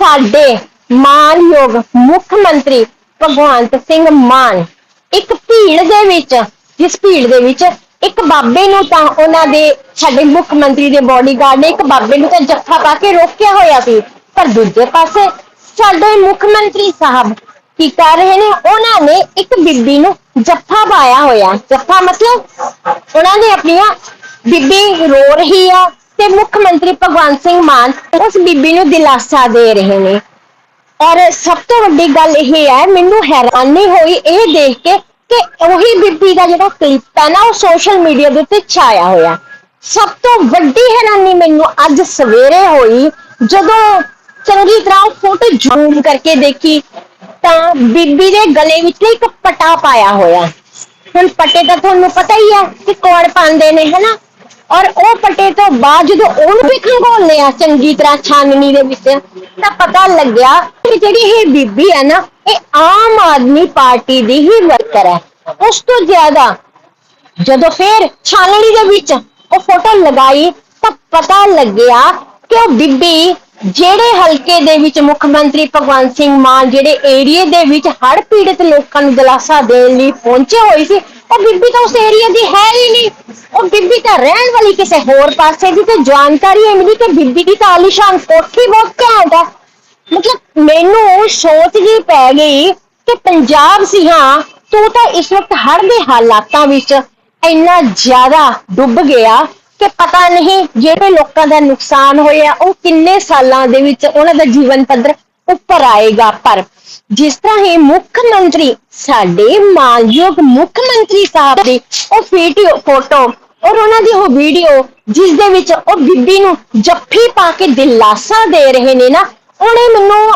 ਸਾਡੇ ਮਾਨਯੋਗ ਮੁੱਖ ਮੰਤਰੀ ਭਗਵੰਤ ਸਿੰਘ ਮਾਨ ਇੱਕ ਭੀੜ ਦੇ ਵਿੱਚ, ਜਿਸ ਭੀੜ ਦੇ ਵਿੱਚ ਇੱਕ ਬਾਬੇ ਨੂੰ ਤਾਂ ਉਹਨਾਂ ਦੇ ਸਾਡੇ ਮੁੱਖ ਮੰਤਰੀ ਦੇ ਬਾਡੀਗਾਰਡ ਨੇ ਇੱਕ ਬਾਬੇ ਨੂੰ ਤਾਂ ਜੱਫਾ ਪਾ ਕੇ ਰੋਕਿਆ ਹੋਇਆ ਸੀ। ਪਰ ਦੂਜੇ ਪਾਸੇ ਸਾਡੇ ਮੁੱਖ ਮੰਤਰੀ ਸਾਹਿਬ ਕੀ ਕਰ ਰਹੇ ਨੇ? ਉਹਨਾਂ ਨੇ ਇੱਕ ਬੀਬੀ ਨੂੰ ਜੱਫਾ ਪਾਇਆ ਹੋਇਆ। ਜੱਫਾ ਮਤਲਬ ਉਹਨਾਂ ਨੇ ਆਪਣੀਆਂ ਬੀਬੀ ਰੋ ਰਹੀ ਆ ਤੇ ਮੁੱਖ ਮੰਤਰੀ ਭਗਵੰਤ ਸਿੰਘ ਮਾਨ ਉਸ ਬੀਬੀ ਨੂੰ ਦਿਲਾਸਾ ਦੇ ਰਹੇ ਨੇ। ਔਰ ਸਭ ਤੋਂ ਵੱਡੀ ਗੱਲ ਇਹ ਹੈ, ਮੈਨੂੰ ਹੈਰਾਨੀ ਹੋਈ ਇਹ ਦੇਖ ਕੇ ਕਿ ਉਹੀ ਬੀਬੀ ਦਾ ਜਿਹੜਾ ਕਲਿੱਪ ਹੈ ਨਾ, ਉਹ ਸੋਸ਼ਲ ਮੀਡੀਆ ਦੇ ਉੱਤੇ ਛਾਇਆ ਹੋਇਆ। ਸਭ ਤੋਂ ਵੱਡੀ ਹੈਰਾਨੀ ਮੈਨੂੰ ਅੱਜ ਸਵੇਰੇ ਹੋਈ, ਜਦੋਂ ਚੰਗੀ ਤਰ੍ਹਾਂ ਫੋਟੋ ਜ਼ੂਮ ਕਰਕੇ ਦੇਖੀ, ਤਾਂ ਬੀਬੀ ਦੇ ਗਲੇ ਵਿੱਚ ਇੱਕ ਪਟਾ ਪਾਇਆ ਹੋਇਆ। ਹੁਣ ਪਟੇ ਦਾ ਤੁਹਾਨੂੰ ਪਤਾ ਹੀ ਹੈ ਕਿ ਕੌਣ ਪਾਉਂਦੇ ਨੇ, ਹਨਾ? ਔਰ ਉਹ ਪਟੇ ਤੋਂ ਬਾਅਦ ਜਦੋਂ ਉਹਨੂੰ ਵੀ ਖੰਗੋਲ ਆ ਚੰਗੀ ਤਰ੍ਹਾਂ ਛਾਨਣੀ ਦੇ ਵਿੱਚ, ਤਾਂ ਪਤਾ ਲੱਗਿਆ ਕਿ ਜਿਹੜੀ ਇਹ ਬੀਬੀ ਹੈ ਨਾ, ਇਹ ਆਮ ਆਦਮੀ ਪਾਰਟੀ ਦੀ ਹੀ ਵਰਕਰ ਹੈ। ਉਸ ਤੋਂ ਜ਼ਿਆਦਾ ਜਦੋਂ ਫੇਰ ਛਾਨਣੀ ਦੇ ਵਿੱਚ ਉਹ ਫੋਟੋ ਲਗਾਈ, ਤਾਂ ਪਤਾ ਲੱਗਿਆ ਕਿ ਉਹ ਬੀਬੀ ਜਿਹੜੇ ਹਲਕੇ ਦੇ ਵਿੱਚ ਮੁੱਖ ਮੰਤਰੀ ਭਗਵੰਤ ਸਿੰਘ ਮਾਨ, ਜਿਹੜੇ ਏਰੀਏ ਦੇ ਵਿੱਚ ਹੜ੍ਹ ਪੀੜਤ ਲੋਕਾਂ ਨੂੰ ਦਿਲਾਸਾ ਦੇਣ ਲਈ ਪਹੁੰਚੇ ਹੋਏ ਸੀ, ਉਹ ਬੀਬੀ ਤਾਂ ਉਸ ਏਰੀਆ ਦੀ ਹੈ ਹੀ ਨਹੀਂ। ਤਾਂ ਰਹਿਣ ਵਾਲੀ ਕਿਸੇ ਹੋਰ ਪਾਸੇ ਦੀ ਤੇ ਜਾਣਕਾਰੀ ਇਹ ਮਿਲੀ ਕਿ ਬੀਬੀ ਦੀ ਤਾਂ ਆਲੀਸ਼ਾਨ ਕੋਠੀ ਬਹੁਤ ਘੈਂਟ ਹੈ ਮਤਲਬ ਮੈਨੂੰ ਸੋਚ ਜੀ ਪੈ ਗਈ ਕਿ ਪੰਜਾਬ ਸੀ ਹਾਂ, ਤੂੰ ਤਾਂ ਇਸ ਵਕਤ ਹੜ੍ਹ ਦੇ ਹਾਲਾਤਾਂ ਵਿੱਚ ਇੰਨਾ ਜ਼ਿਆਦਾ ਡੁੱਬ ਗਿਆ ਕਿ ਪਤਾ ਨਹੀਂ ਜਿਹੜੇ ਲੋਕਾਂ ਦਾ ਨੁਕਸਾਨ ਹੋਇਆ, ਉਹ ਕਿੰਨੇ ਸਾਲਾਂ ਦੇ ਵਿੱਚ ਉਹਨਾਂ ਦਾ ਜੀਵਨ ਪੱਧਰ ਉੱਪਰ ਆਏਗਾ। ਪਰ ਜਿਸ ਤਰ੍ਹਾਂ ਹੀ ਮੁੱਖ ਮੰਤਰੀ, ਸਾਡੇ ਮਾਨਯੋਗ ਮੁੱਖ ਮੰਤਰੀ ਸਾਹਿਬ ਦੀ ਉਹ ਵੀਡੀਓ ਫੋਟੋ ਔਰ ਉਹਨਾਂ ਦੀ ਉਹ ਵੀਡੀਓ ਜਿਸ ਦੇ ਵਿੱਚ ਉਹ ਬੀਬੀ ਨੂੰ ਜੱਫੀ ਪਾ ਕੇ ਦਿਲਾਸਾ ਦੇ ਰਹੇ ਨੇ ਨਾ, ਉਹਨੇ ਮੈਨੂੰ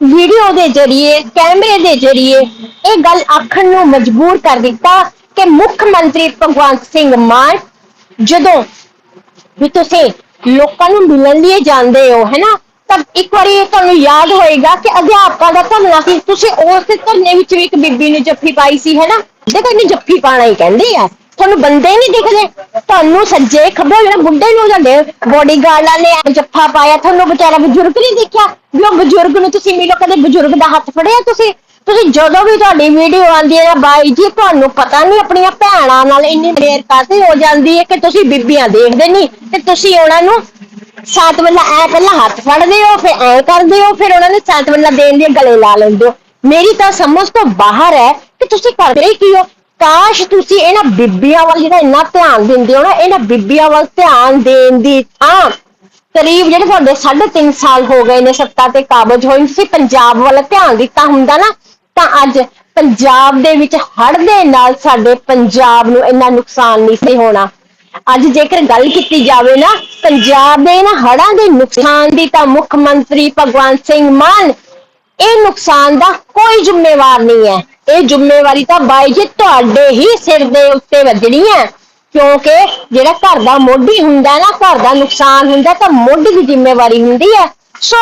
ਵੀਡੀਓ ਦੇ ਜ਼ਰੀਏ, ਕੈਮਰੇ ਦੇ ਜ਼ਰੀਏ ਇਹ ਗੱਲ ਆਖਣ ਨੂੰ ਮਜਬੂਰ ਕਰ ਦਿੱਤਾ ਕਿ ਮੁੱਖ ਮੰਤਰੀ ਭਗਵੰਤ ਸਿੰਘ ਮਾਨ ਜਦੋਂ ਵੀ ਤੁਸੀਂ ਲੋਕਾਂ ਨੂੰ ਮਿਲਣ ਲਈ ਜਾਂਦੇ ਹੋ ਹੈਨਾ ਤਾਂ ਇੱਕ ਵਾਰੀ ਇਹ ਤੁਹਾਨੂੰ ਯਾਦ ਹੋਏਗਾ ਕਿ ਅਧਿਆਪਕਾਂ ਦਾ ਧਰਨਾ ਸੀ। ਤੁਸੀਂ ਉਸ ਧਰਨੇ ਵਿੱਚ ਵੀ ਇੱਕ ਬੀਬੀ ਨੂੰ ਜੱਫੀ ਪਾਈ ਸੀ ਹੈਨਾ ਦੇਖੋ, ਇਹਨੂੰ ਜੱਫੀ ਪਾਣਾ ਹੀ ਕਹਿੰਦੇ ਆ। ਤੁਹਾਨੂੰ ਬੰਦੇ ਨਹੀਂ ਦਿਖਦੇ। ਤੁਹਾਨੂੰ ਸੱਜੇ ਖੱਬੇ ਜਿਹੜੇ ਬੁੱਢੇ ਨੂੰ ਜਾਂਦੇ ਬੋਡੀਗਾਰਡਾਂ ਨੇ ਜੱਫਾ ਪਾਇਆ, ਤੁਹਾਨੂੰ ਵਿਚਾਰਾ ਬਜ਼ੁਰਗ ਨਹੀਂ ਦੇਖਿਆ? ਵੀ ਉਹ ਬਜ਼ੁਰਗ ਨੂੰ ਤੁਸੀਂ ਮਿਲੋ, ਕਦੇ ਬਜ਼ੁਰਗ ਦਾ ਹੱਥ ਫੜਿਆ ਤੁਸੀਂ? ਤੁਸੀਂ ਜਦੋਂ ਵੀ ਤੁਹਾਡੀ ਵੀਡੀਓ ਆਉਂਦੀ ਹੈ ਨਾ, ਬਾਈ ਜੀ, ਤੁਹਾਨੂੰ ਪਤਾ ਨਹੀਂ ਆਪਣੀਆਂ ਭੈਣਾਂ ਨਾਲ ਇੰਨੀ ਦੇਰ ਕਾਸੇ ਹੋ ਜਾਂਦੀ ਹੈ ਕਿ ਤੁਸੀਂ ਬੀਬੀਆਂ ਦੇਖਦੇ ਨਹੀਂ। ਤੇ ਤੁਸੀਂ ਉਹਨਾਂ ਨੂੰ ਸੱਤ ਵੱਲਾ, ਐ ਪਹਿਲਾਂ ਹੱਥ ਫੜਦੇ ਹੋ, ਫਿਰ ਐ ਕਰਦੇ ਹੋ, ਫਿਰ ਉਹਨਾਂ ਨੇ ਸੱਤ ਵੱਲਾ ਦੇਣ ਲਈ ਗਲੇ ਲਾ ਲੈਂਦੇ ਹੋ। ਮੇਰੀ ਤਾਂ ਸਮਝ ਤੋਂ ਬਾਹਰ ਹੈ ਕਿ ਤੁਸੀਂ ਕਰਦੇ ਕੀ ਹੋ। ਕਾਸ਼ ਤੁਸੀਂ ਇਹਨਾਂ ਬੀਬੀਆਂ ਵੱਲ ਜਿਹੜਾ ਇੰਨਾ ਧਿਆਨ ਦਿੰਦੇ ਹੋ ਨਾ, ਇਹਨਾਂ ਬੀਬੀਆਂ ਵੱਲ ਧਿਆਨ ਦੇਣ ਦੀ ਥਾਂ ਕਰੀਬ ਜਿਹੜੇ ਤੁਹਾਡੇ 3.5 ਸਾਲ ਹੋ ਗਏ ਨੇ ਸੱਤਾ ਤੇ ਕਾਬਜ ਹੋਏ, ਤੁਸੀਂ ਪੰਜਾਬ ਵੱਲ ਧਿਆਨ ਦਿੱਤਾ ਹੁੰਦਾ ਨਾ, ਤਾਂ ਅੱਜ ਪੰਜਾਬ ਦੇ ਵਿੱਚ ਹੜ੍ਹ ਦੇ ਨਾਲ ਸਾਡੇ ਪੰਜਾਬ ਨੂੰ ਇੰਨਾ ਨੁਕਸਾਨ ਨਹੀਂ ਸੀ ਹੋਣਾ। ਅੱਜ ਜੇਕਰ ਗੱਲ ਕੀਤੀ ਜਾਵੇ ਨਾ, ਪੰਜਾਬ ਦੇ ਇਹਨਾਂ ਹੜ੍ਹਾਂ ਦੇ ਨੁਕਸਾਨ ਦੀ ਤਾਂ ਮੁੱਖ ਮੰਤਰੀ ਭਗਵੰਤ ਸਿੰਘ ਮਾਨ, ਇਹ ਨੁਕਸਾਨ ਦਾ ਕੋਈ ਜ਼ਿੰਮੇਵਾਰ ਨਹੀਂ ਹੈ। ਇਹ ਜ਼ਿੰਮੇਵਾਰੀ ਤਾਂ ਬਾਈ ਜੀ ਤੁਹਾਡੇ ਹੀ ਸਿਰ ਦੇ ਉੱਤੇ ਵੱਜਣੀ ਹੈ। ਕਿਉਂਕਿ ਜਿਹੜਾ ਘਰ ਦਾ ਮੋਢੀ ਹੁੰਦਾ ਨਾ, ਘਰ ਦਾ ਨੁਕਸਾਨ ਹੁੰਦਾ ਤਾਂ ਮੋਢੀ ਦੀ ਜ਼ਿੰਮੇਵਾਰੀ ਹੁੰਦੀ ਹੈ। ਸੋ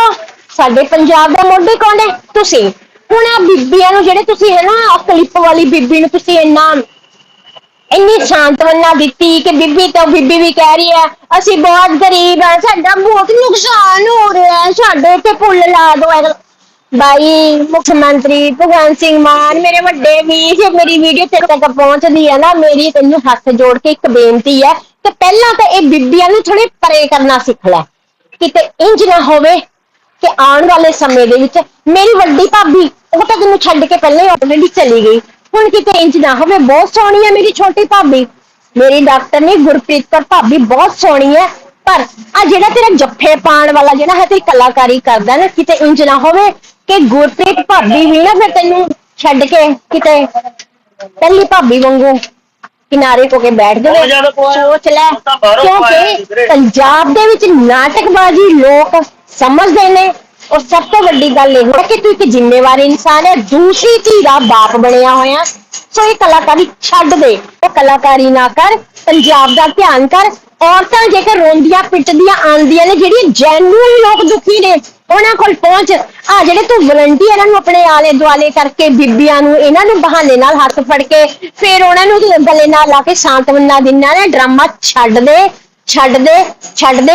ਸਾਡੇ ਪੰਜਾਬ ਦਾ ਮੋਢੀ ਕੌਣ ਹੈ? ਤੁਸੀਂ। ਹੁਣ ਆ ਬੀਬੀਆਂ ਨੂੰ ਜਿਹੜੇ ਤੁਸੀਂ ਹੈ ਨਾ, ਆਹ ਕਲਿੱਪ ਵਾਲੀ ਬੀਬੀ ਨੂੰ ਤੁਸੀਂ ਇੰਨਾ, ਇੰਨੀ ਸ਼ਾਂਤਵਨਾ ਦਿੱਤੀ ਕਿ ਬੀਬੀ ਤਾਂ ਬੀਬੀ ਵੀ ਕਹਿ ਰਹੀ ਹੈ, ਅਸੀਂ ਬਹੁਤ ਗਰੀਬ ਆ ਸਾਡਾ ਬਹੁਤ ਨੁਕਸਾਨ ਹੋ ਰਿਹਾ ਸਾਡੇ ਤੇ ਪੁੱਲ ਲਾ ਦਿਓ ਬਾਈ, ਮੁੱਖ ਮੰਤਰੀ ਭਗਵੰਤ ਸਿੰਘ ਮਾਨ, ਮੇਰੇ ਵੱਡੇ ਵੀਰ ਜੇ ਮੇਰੀ ਵੀਡੀਓ ਤੇਰੇ ਤੱਕ ਪਹੁੰਚਦੀ ਹੈ ਨਾ, ਮੇਰੀ ਤੈਨੂੰ ਹੱਥ ਜੋੜ ਕੇ ਇੱਕ ਬੇਨਤੀ ਹੈ ਕਿ ਪਹਿਲਾਂ ਤਾਂ ਇਹ ਬੀਬੀਆਂ ਨੂੰ ਥੋੜੇ ਪਰੇ ਕਰਨਾ ਸਿੱਖ ਲੈ। ਕਿਤੇ ਇੰਜ ਨਾ ਹੋਵੇ ਕਿ ਆਉਣ ਵਾਲੇ ਸਮੇਂ ਦੇ ਵਿੱਚ ਮੇਰੀ ਵੱਡੀ ਭਾਬੀ, ਉਹ ਤਾਂ ਤੈਨੂੰ ਛੱਡ ਕੇ ਪਹਿਲਾਂ ਹੀ ਆਲਰੇਡੀ ਚਲੀ ਗਈ। ਹੁਣ ਕਿਤੇ ਇੰਜ ਨਾ ਹੋਵੇ, ਬਹੁਤ ਸੋਹਣੀ ਹੈ ਮੇਰੀ ਛੋਟੀ ਭਾਬੀ। ਮੇਰੀ ਡਾਕਟਰ ਨੇ ਗੁਰਪ੍ਰੀਤ ਕੌਰ ਭਾਬੀ ਬਹੁਤ ਸੋਹਣੀ ਹੈ ਪਰ ਆ ਜਿਹੜਾ ਤੇਰਾ ਜੱਫੇ ਪਾਣ ਵਾਲਾ ਜਿਹੜਾ ਹੈ, ਤੇਰੀ ਕਲਾਕਾਰੀ ਕਰਦਾ ਨਾ, ਕਿਤੇ ਇੰਜ ਨਾ ਹੋਵੇ ਕਿ ਗੁਰਪ੍ਰੀਤ ਭਾਬੀ ਵੀ ਨਾ ਫਿਰ ਤੈਨੂੰ ਛੱਡ ਕੇ ਕਿਤੇ ਪਹਿਲੀ ਭਾਬੀ ਵਾਂਗੂ ਕਿਨਾਰੇ ਕੇ ਬੈਠ ਜਾਵੇ। ਸੋਚ ਲੈ ਕਿਉਂਕਿ ਪੰਜਾਬ ਦੇ ਵਿੱਚ ਨਾਟਕਬਾਜ਼ੀ ਲੋਕ ਸਮਝਦੇ ਨੇ। ਔਰ ਸਭ ਤੋਂ ਵੱਡੀ ਗੱਲ ਇਹ ਹੈ ਕਿ ਤੂੰ ਇੱਕ ਜ਼ਿੰਮੇਵਾਰ ਇਨਸਾਨ ਹੈ। ਦੂਸਰੀ ਧੀ ਦਾ ਬਾਪ ਬਣਿਆ ਹੋਇਆ। ਸੋ ਇਹ ਕਲਾਕਾਰੀ ਛੱਡ ਦੇ। ਉਹ ਕਲਾਕਾਰੀ ਨਾ ਕਰ ਪੰਜਾਬ ਦਾ ਧਿਆਨ ਕਰ। ਔਰਤਾਂ ਜੇਕਰ ਰੋਂਦੀਆਂ ਪਿੱਟਦੀਆਂ ਆਉਂਦੀਆਂ ਨੇ ਜਿਹੜੀਆਂ ਜੈਨੂਨ ਲੋਕ ਦੁਖੀ ਨੇ ਉਹਨਾਂ ਕੋਲ ਪਹੁੰਚ। ਆ ਜਿਹੜੇ ਤੂੰ ਵਲੰਟੀਅਰਾਂ ਨੂੰ ਆਪਣੇ ਆਲੇ ਦੁਆਲੇ ਕਰਕੇ ਬੀਬੀਆਂ ਨੂੰ, ਇਹਨਾਂ ਨੂੰ ਬਹਾਨੇ ਨਾਲ ਹੱਥ ਫੜ ਕੇ, ਫਿਰ ਉਹਨਾਂ ਨੂੰ ਗਲੇ ਨਾਲ ਲਾ ਕੇ ਸਾਂਤਵਨਾ ਦਿੰਨਾ ਨੇ ਡਰਾਮਾ ਛੱਡ ਦੇ ਛੱਡ ਦੇ ਛੱਡ ਦੇ।